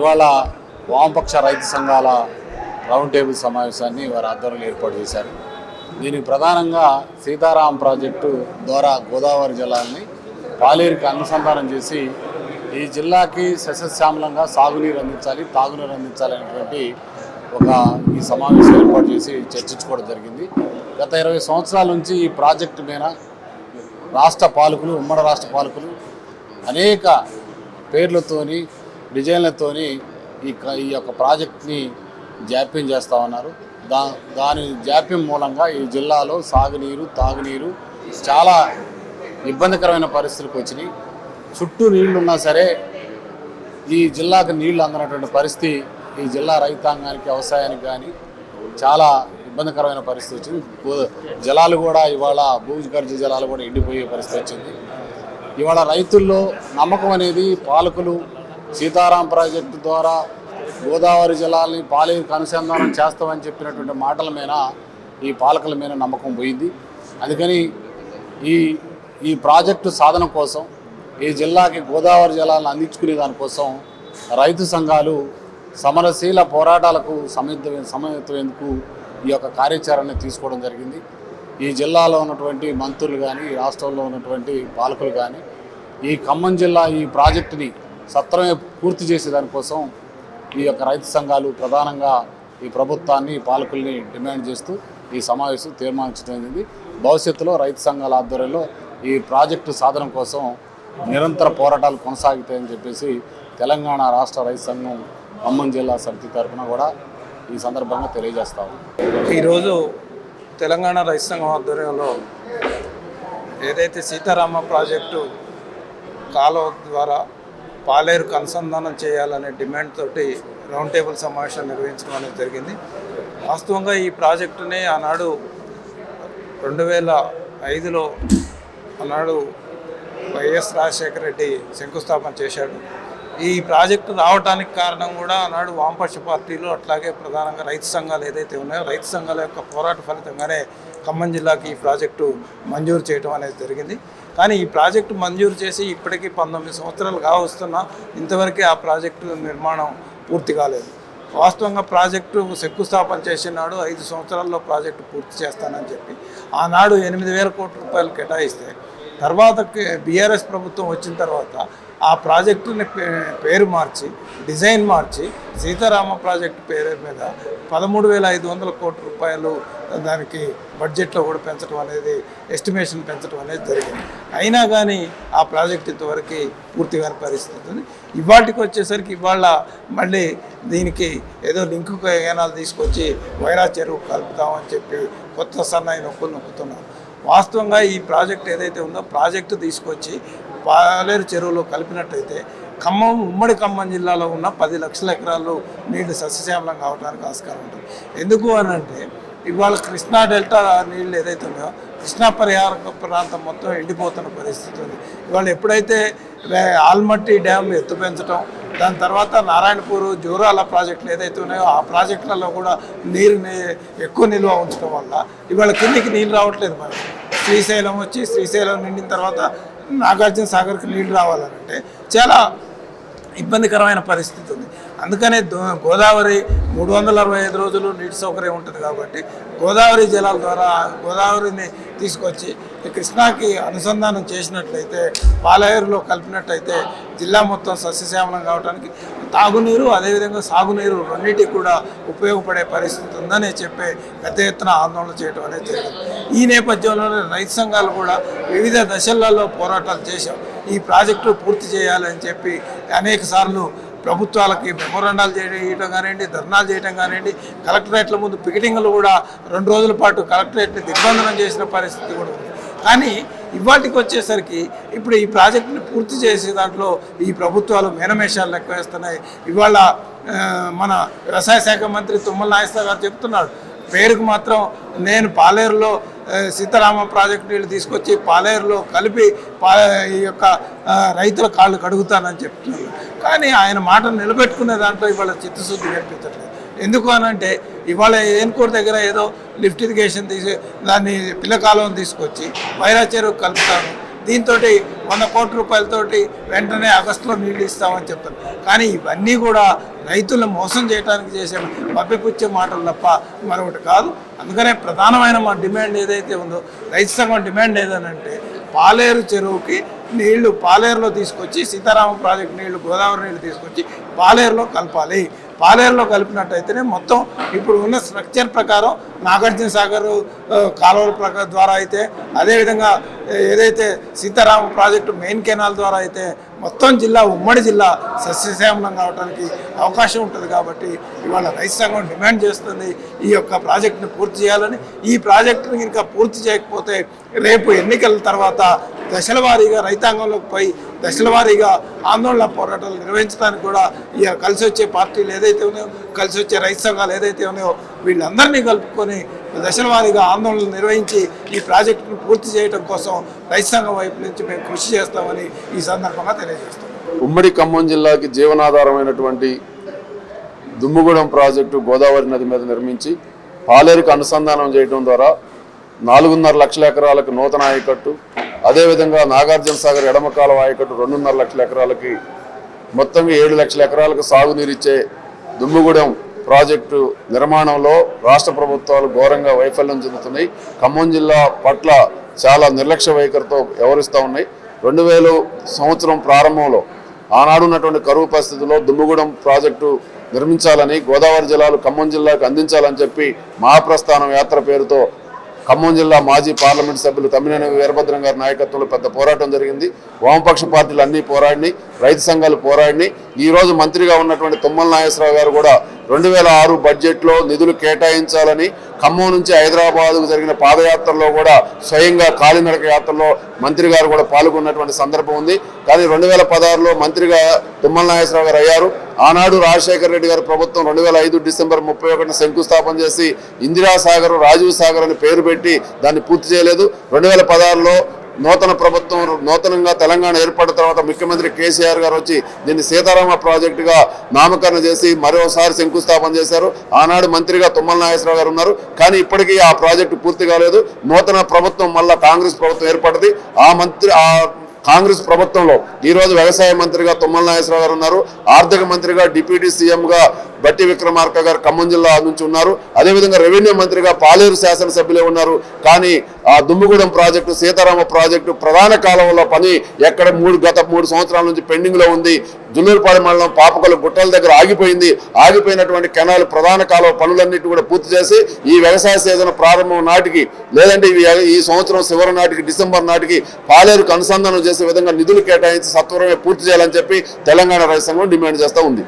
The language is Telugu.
ఇవాళ వామపక్ష రైతు సంఘాల రౌండ్ టేబుల్ సమావేశాన్ని వారి ఆధ్వర్యంలో ఏర్పాటు చేశారు. దీనికి ప్రధానంగా సీతారాం ప్రాజెక్టు ద్వారా గోదావరి జలాన్ని పాలేరుకి అనుసంధానం చేసి ఈ జిల్లాకి సస్యశ్యామలంగా సాగునీరు అందించాలి తాగునీరు అందించాలి అనేటువంటి ఒక ఈ సమావేశం ఏర్పాటు చేసి చర్చించుకోవడం జరిగింది. గత ఇరవై సంవత్సరాల నుంచి ఈ ప్రాజెక్టు మీద రాష్ట్ర పాలకులు ఉమ్మడి రాష్ట్ర పాలకులు అనేక పేర్లతోని డిజైన్లతోని ఈ ఈ యొక్క ప్రాజెక్ట్ని జాప్యం చేస్తూ ఉన్నారు. దా దాని జాప్యం మూలంగా ఈ జిల్లాలో సాగునీరు తాగునీరు చాలా ఇబ్బందికరమైన పరిస్థితులకు వచ్చినాయి. చుట్టూ నీళ్ళున్నా సరే ఈ జిల్లాకు నీళ్ళు అందనటువంటి పరిస్థితి ఈ జిల్లా రైతాంగానికి వ్యవసాయానికి కానీ చాలా ఇబ్బందికరమైన పరిస్థితి వచ్చింది. జలాలు కూడా ఇవాళ భూగర్భ జలాలు కూడా ఎండిపోయే పరిస్థితి వచ్చింది. ఇవాళ రైతుల్లో నమ్మకం అనేది పాలకులు సీతారాం ప్రాజెక్టు ద్వారా గోదావరి జలాల్ని పాలేరుకు అనుసంధానం చేస్తామని చెప్పినటువంటి మాటల మీద ఈ పాలకుల మీద నమ్మకం పోయింది. అందుకని ఈ ఈ ప్రాజెక్టు సాధన కోసం ఈ జిల్లాకి గోదావరి జలాలను అందించుకునే దానికోసం రైతు సంఘాలు సమరశీల పోరాటాలకు సమిద్ధ సమయత్వేందుకు ఈ యొక్క కార్యాచరణ తీసుకోవడం జరిగింది. ఈ జిల్లాలో ఉన్నటువంటి మంత్రులు కానీ ఈ రాష్ట్రంలో ఉన్నటువంటి పాలకులు కానీ ఈ ఖమ్మం జిల్లా ఈ ప్రాజెక్టుని సత్వరమే పూర్తి చేసే దానికోసం ఈ యొక్క రైతు సంఘాలు ప్రధానంగా ఈ ప్రభుత్వాన్ని పాలకుల్ని డిమాండ్ చేస్తూ ఈ సమావేశం తీర్మానించడం జరిగింది. భవిష్యత్తులో రైతు సంఘాల ఆధ్వర్యంలో ఈ ప్రాజెక్టు సాధన కోసం నిరంతర పోరాటాలు కొనసాగుతాయని చెప్పేసి తెలంగాణ రాష్ట్ర రైతు సంఘం ఖమ్మం జిల్లా సమితి తరఫున కూడా ఈ సందర్భంగా తెలియజేస్తాము ఈరోజు తెలంగాణ రైతు సంఘం ఆధ్వర్యంలో ఏదైతే సీతారామ ప్రాజెక్టు కాలువ ద్వారా పాలేరుకు అనుసంధానం చేయాలనే డిమాండ్ తోటి రౌండ్ టేబుల్ సమావేశం నిర్వహించడం అనేది జరిగింది. వాస్తవంగా ఈ ప్రాజెక్టుని ఆనాడు రెండు వేల ఐదులో ఆనాడు వైఎస్ రాజశేఖర రెడ్డి శంకుస్థాపన చేశాడు. ఈ ప్రాజెక్టు రావడానికి కారణం కూడా ఆనాడు వామపక్ష పార్టీలు అట్లాగే ప్రధానంగా రైతు సంఘాలు ఏదైతే ఉన్నాయో రైతు సంఘాల యొక్క పోరాట ఫలితంగానే ఖమ్మం జిల్లాకి ఈ ప్రాజెక్టు మంజూరు చేయడం అనేది జరిగింది. కానీ ఈ ప్రాజెక్టు మంజూరు చేసి ఇప్పటికీ పంతొమ్మిది సంవత్సరాలు కావస్తున్నా ఇంతవరకే ఆ ప్రాజెక్టు నిర్మాణం పూర్తి కాలేదు. వాస్తవంగా ప్రాజెక్టు శంకుస్థాపన చేసినాడు ఐదు సంవత్సరాల్లో ప్రాజెక్టు పూర్తి చేస్తానని చెప్పి ఆనాడు ఎనిమిది వేల కోట్ల రూపాయలు కేటాయిస్తే తర్వాత బీఆర్ఎస్ ప్రభుత్వం వచ్చిన తర్వాత ఆ ప్రాజెక్టుని పే- పేరు మార్చి డిజైన్ మార్చి సీతారామ ప్రాజెక్టు పేరు మీద పదమూడు వేల ఐదు వందల కోట్ల రూపాయలు దానికి బడ్జెట్లో కూడా పెంచడం అనేది ఎస్టిమేషన్ పెంచడం అనేది జరిగింది. అయినా కానీ ఆ ప్రాజెక్ట్ ఇంతవరకు పూర్తి కాని పరిస్థితి ఉంది. ఇవాటికి వచ్చేసరికి ఇవాళ మళ్ళీ దీనికి ఏదో లింకు ఏనాలు తీసుకొచ్చి వైరా చెరువు కలుపుతామని చెప్పి కొత్త సన్నాయి నొక్కులు నొక్కుతున్నారు. వాస్తవంగా ఈ ప్రాజెక్ట్ ఏదైతే ఉందో ప్రాజెక్టు తీసుకొచ్చి పాలేరు చెరువులో కలిపినట్టయితే ఖమ్మం ఉమ్మడి ఖమ్మం జిల్లాలో ఉన్న పది లక్షల ఎకరాలు నీళ్ళు సస్యశ్యామలం కావడానికి ఆస్కారం ఉంటుంది. ఎందుకు అని అంటే ఇవాళ కృష్ణా డెల్టా నీళ్ళు ఏదైతే ఉన్నాయో కృష్ణా పరిహార ప్రాంతం మొత్తం ఎండిపోతున్న పరిస్థితి ఉంది. ఇవాళ ఎప్పుడైతే ఆల్మట్టి డ్యామ్ ఎత్తు పెంచడం దాని తర్వాత నారాయణపూర్ జోరాల ప్రాజెక్టులు ఏదైతే ఉన్నాయో ఆ ప్రాజెక్టులలో కూడా నీరుని ఎక్కువ నిల్వ ఉంచడం వల్ల ఇవాళ కిందికి నీళ్ళు రావట్లేదు మరి. శ్రీశైలం వచ్చి శ్రీశైలం నిండిన తర్వాత నాగార్జున సాగర్కి నీళ్ళు రావాలంటే చాలా ఇబ్బందికరమైన పరిస్థితి ఉంది. అందుకనే దో- గోదావరి మూడు వందల అరవై ఐదు రోజులు నీటి సౌకర్యం ఉంటుంది కాబట్టి గోదావరి జలాల ద్వారా గోదావరిని తీసుకొచ్చి ఈ కృష్ణాకి అనుసంధానం చేసినట్లయితే పాలేరులో కలిపినట్లయితే జిల్లా మొత్తం సస్యశ్యామలం కావడానికి తాగునీరు అదేవిధంగా సాగునీరు రెండింటికి కూడా ఉపయోగపడే పరిస్థితి ఉందని చెప్పే పెద్ద ఎత్తున ఆందోళన చేయడం అనేది జరిగింది. ఈ నేపథ్యంలోనే రైతు సంఘాలు కూడా వివిధ దశలలో పోరాటాలు చేశాం. ఈ ప్రాజెక్టు పూర్తి చేయాలని చెప్పి అనేక సార్లు ప్రభుత్వాలకి మెమోరాండాలు చేయడం కానివ్వండి ధర్నాలు చేయడం కానివ్వండి కలెక్టరేట్ల ముందు పికెటింగ్లు కూడా రెండు రోజుల పాటు కలెక్టరేట్ని దిగ్బంధనం చేసిన పరిస్థితి కూడా ఉంది. కానీ ఇవాటికి వచ్చేసరికి ఇప్పుడు ఈ ప్రాజెక్టుని పూర్తి చేసే దాంట్లో ఈ ప్రభుత్వాలు మేనమేషాలు లెక్క వేస్తున్నాయి. ఇవాళ మన వ్యవసాయ శాఖ మంత్రి తుమ్మల నాయస్తా గారు చెప్తున్నాడు పేరుకు మాత్రం నేను పాలేరులో సీతారామ ప్రాజెక్టు నీళ్ళు తీసుకొచ్చి పాలేరులో కలిపి పా ఈ యొక్క రైతుల కాళ్ళు కడుగుతానని చెప్తున్నారు. కానీ ఆయన మాటను నిలబెట్టుకునే దాంట్లో ఇవాళ చిత్తశుద్ధి కనిపించట్లేదు. ఎందుకు అనంటే ఇవాళ ఏన్కోట్ దగ్గర ఏదో లిఫ్ట్ ఇరిగేషన్ తీసి దాన్ని పిల్లకాలం తీసుకొచ్చి వైరా చెరువు కలుపుతాను దీంతో వంద కోట్ల రూపాయలతోటి వెంటనే ఆగస్టులో నీళ్ళు ఇస్తామని చెప్తారు. కానీ ఇవన్నీ కూడా రైతులను మోసం చేయడానికి చేసే పప్పిపుచ్చే మాటలు తప్ప మరొకటి కాదు. అందుకనే ప్రధానమైన మా డిమాండ్ ఏదైతే ఉందో రైతు సంఘం డిమాండ్ ఏదనంటే పాలేరు చెరువుకి నీళ్ళు పాలేరులో తీసుకొచ్చి సీతారామ ప్రాజెక్ట్ నీళ్ళు గోదావరి నీళ్ళు తీసుకొచ్చి పాలేరులో కలపాలి. పాలేరులో కలిపినట్టయితేనే మొత్తం ఇప్పుడు ఉన్న స్ట్రక్చర్ ప్రకారం నాగార్జున సాగర్ కాలువల ప్రకారం ద్వారా అయితే అదేవిధంగా ఏదైతే సీతారామ ప్రాజెక్టు మెయిన్ కెనాల్ ద్వారా అయితే మొత్తం జిల్లా ఉమ్మడి జిల్లా సస్యశ్యామలం కావడానికి అవకాశం ఉంటుంది కాబట్టి ఇవాళ రైతు సంఘం డిమాండ్ చేస్తుంది ఈ యొక్క ప్రాజెక్టుని పూర్తి చేయాలని. ఈ ప్రాజెక్టుని ఇంకా పూర్తి చేయకపోతే రేపు ఎన్నికల తర్వాత దశల వారీగా రైతాంగంలోకి పోయి దశల వారీగా ఆందోళన పోరాటాలు నిర్వహించడానికి కూడా ఇక కలిసి వచ్చే పార్టీలు ఏదైతే ఉన్నాయో కలిసి వచ్చే రైతు సంఘాలు ఏదైతే ఉన్నాయో వీళ్ళందరినీ కలుపుకొని దశల వారీగా ఆందోళనలు నిర్వహించి ఈ ప్రాజెక్టును పూర్తి చేయడం కోసం రైతు సంఘం వైపు నుంచి మేము కృషి చేస్తామని ఈ సందర్భంగా తెలియజేస్తాం ఉమ్మడి ఖమ్మం జిల్లాకి జీవనాధారమైనటువంటి దుమ్ముగూడెం ప్రాజెక్టు గోదావరి నది మీద నిర్మించి పాలేరుకు అనుసంధానం చేయడం ద్వారా నాలుగున్నర లక్షల ఎకరాలకు నూతన ఆయకట్టు అదేవిధంగా నాగార్జున సాగర్ ఎడమ ఆయకట్టు రెండున్నర లక్షల ఎకరాలకి మొత్తంగా ఏడు లక్షల ఎకరాలకు సాగునీరు ఇచ్చే దుమ్ముగూడెం ప్రాజెక్టు నిర్మాణంలో రాష్ట్ర ప్రభుత్వాలు ఘోరంగా వైఫల్యం చెందుతున్నాయి. ఖమ్మం జిల్లా పట్ల చాలా నిర్లక్ష్య వైఖరితో వ్యవహరిస్తూ ఉన్నాయి. రెండు వేల సంవత్సరం ప్రారంభంలో ఆనాడు ఉన్నటువంటి కరువు పరిస్థితుల్లో దుమ్ముగూడెం ప్రాజెక్టు నిర్మించాలని గోదావరి జిల్లాలు ఖమ్మం జిల్లాకు అందించాలని చెప్పి మహాప్రస్థానం యాత్ర పేరుతో ఖమ్మం జిల్లా మాజీ పార్లమెంట్ సభ్యులు తమ్మినేని వీరభద్రం గారి నాయకత్వంలో పెద్ద పోరాటం జరిగింది. వామపక్ష పార్టీలు అన్నీ పోరాడినాయి. రైతు సంఘాలు పోరాడినాయి. ఈ రోజు మంత్రిగా ఉన్నటువంటి తుమ్మల నాగేశ్వరరావు గారు కూడా రెండు వేల ఆరు బడ్జెట్లో నిధులు కేటాయించాలని ఖమ్మం నుంచి హైదరాబాద్కు జరిగిన పాదయాత్రలో కూడా స్వయంగా కాలినడక యాత్రలో మంత్రి గారు కూడా పాల్గొన్నటువంటి సందర్భం ఉంది. కానీ రెండు వేల పదహారులో మంత్రిగా తుమ్మల నాగేశ్వరరావు గారు అయ్యారు. ఆనాడు రాజశేఖర రెడ్డి గారి ప్రభుత్వం రెండు వేల ఐదు డిసెంబర్ ముప్పై ఒకటిన శంకుస్థాపన చేసి ఇందిరాసాగర్ రాజీవ్ సాగర్ అని పేరు పెట్టి దాన్ని పూర్తి చేయలేదు. రెండు వేల పదహారులో నూతన ప్రభుత్వం నూతనంగా తెలంగాణ ఏర్పడిన తర్వాత ముఖ్యమంత్రి కేసీఆర్ గారు వచ్చి దీన్ని సీతారామ ప్రాజెక్టుగా నామకరణ చేసి మరోసారి శంకుస్థాపన చేశారు. ఆనాడు మంత్రిగా తుమ్మల నాగేశ్వరరావు గారు ఉన్నారు. కానీ ఇప్పటికీ ఆ ప్రాజెక్టు పూర్తి కాలేదు. నూతన ప్రభుత్వం మళ్ళా కాంగ్రెస్ ప్రభుత్వం ఏర్పడింది. ఆ మంత్రి ఆ కాంగ్రెస్ ప్రభుత్వంలో ఈరోజు వ్యవసాయ మంత్రిగా తుమ్మల నాగేశ్వరరావు గారు ఉన్నారు. ఆర్థిక మంత్రిగా డిప్యూటీ సీఎంగా బట్టి విక్రమార్క గారు ఖమ్మం జిల్లా నుంచి ఉన్నారు. అదేవిధంగా రెవెన్యూ మంత్రిగా పాలేరు శాసనసభ్యులే ఉన్నారు. కానీ ఆ దుమ్ముగూడెం ప్రాజెక్టు సీతారామ ప్రాజెక్టు ప్రధాన కాలంలో పని ఎక్కడ మూడు గత మూడు సంవత్సరాల నుంచి పెండింగ్లో ఉంది. జుల్లూరుపాడు మండలం పాపకలు గుట్టల దగ్గర ఆగిపోయింది. ఆగిపోయినటువంటి కెనాల్ ప్రధాన కాలువ పనులన్నిటి కూడా పూర్తి చేసి ఈ వ్యవసాయ సీజన్ ప్రారంభం నాటికి లేదంటే ఇవి ఈ సంవత్సరం చివరి నాటికి డిసెంబర్ నాటికి పాలేరుకు అనుసంధానం చేసే విధంగా నిధులు కేటాయించి సత్వరమే పూర్తి చేయాలని చెప్పి తెలంగాణ రైతు సంఘం డిమాండ్ చేస్తూ ఉంది.